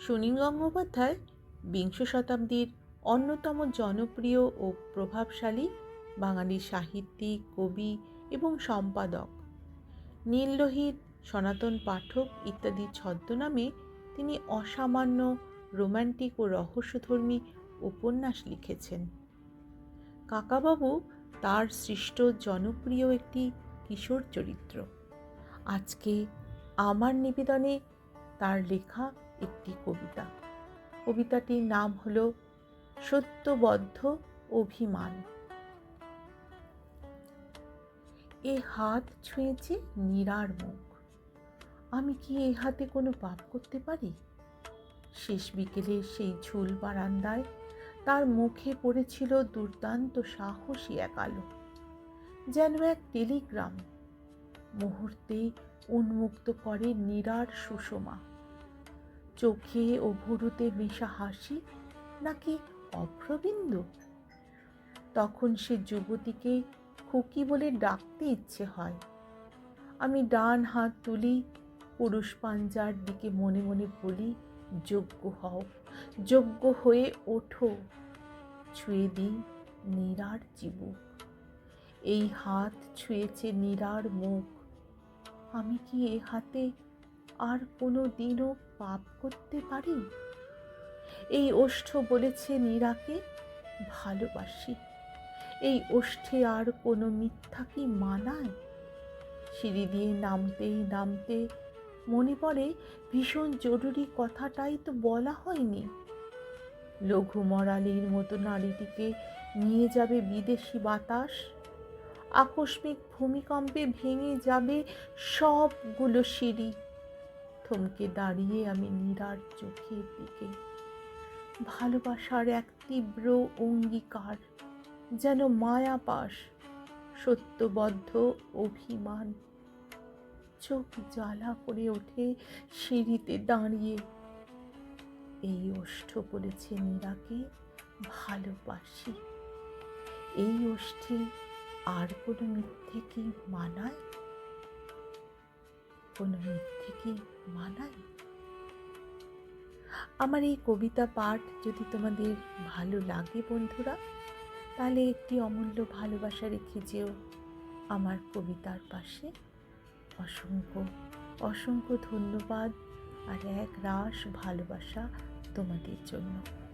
সুনীল গঙ্গোপাধ্যায় বিংশ শতাব্দীর অন্যতম জনপ্রিয় ও প্রভাবশালী বাঙালি সাহিত্যিক, কবি এবং সম্পাদক। নীললোহিত সনাতন পাঠক ইত্যাদি ছদ্মনামে তিনি অসামান্য রোম্যান্টিক ও রহস্যধর্মী উপন্যাস লিখেছেন। কাকাবাবু তার সৃষ্ট জনপ্রিয় একটি কিশোর চরিত্র। আজকে আমার নিবেদনে তার লেখা একটি কবিতা। কবিতাটির নাম হল সত্যবদ্ধ অভিমান। এ হাত ছুঁয়েছে নীরার মুখ। আমি কি এ হাতে কোনো পাপ করতে পারি? শেষ বিকেলে সেই ঝুল বারান্দায় তার মুখে পড়েছিল দুর্দান্ত সাহসী এক আলো। যেন এক টেলিগ্রাম। মুহূর্তেই উন্মুক্ত করে নিরার সুষমা। চোখে ও ভুরুতে মেশা হাসি নাকি অভ্রবিন্দ? তখন সে যুবতীকে খুকি বলে ডাকতে ইচ্ছে হয়। আমি ডান হাত তুলি, পুরুষ পাঞ্জার দিকে মনে মনে বলি, যোগ্য হও, যোগ্য হয়ে ওঠো, ছুঁয়ে দিই নীরার চিবুক। এই হাত ছুঁয়েছে নীরার মুখ। আমি কি এ হাতে আর কোনো দিনও পাপ করতে পারি? এই ওষ্ঠ বলেছে নীরাকে, ভালোবাসি। এই ওষ্ঠে আর কোনো মিথ্যা কি মানায়? সিঁড়ি দিয়ে নামতেই নামতে মনে পড়ে, ভীষণ জরুরি কথাটাই তো বলা হয়নি। লঘু মরালির মতো নারীটিকে নিয়ে যাবে বিদেশি বাতাস? আকস্মিক ভূমিকম্পে ভেঙে যাবে সবগুলো সিঁড়ি। থমকে দাঁড়িয়ে আমি নীরার চোখের দিকে। ভালোবাসার এক তীব্র অঙ্গীকার, যেন মায়াপাশ, সত্যবদ্ধ অভিমান। চোখ জ্বালা করে ওঠে সিঁড়িতে দাঁড়িয়ে। এই ওষ্ঠ বলেছে মীরাকে ভালোবাসি। এই ওষ্ঠে আর কোনো মিথ্যে কি মানায়? মানায়। আমার এই কবিতা পাঠ যদি তোমাদের ভালো লাগে বন্ধুরা, তাহলে একটি অমূল্য ভালোবাসা রেখে যেও আমার কবিতার পাশে। অসংখ্য অসংখ্য ধন্যবাদ আর এক রাস ভালোবাসা তোমাদের জন্য।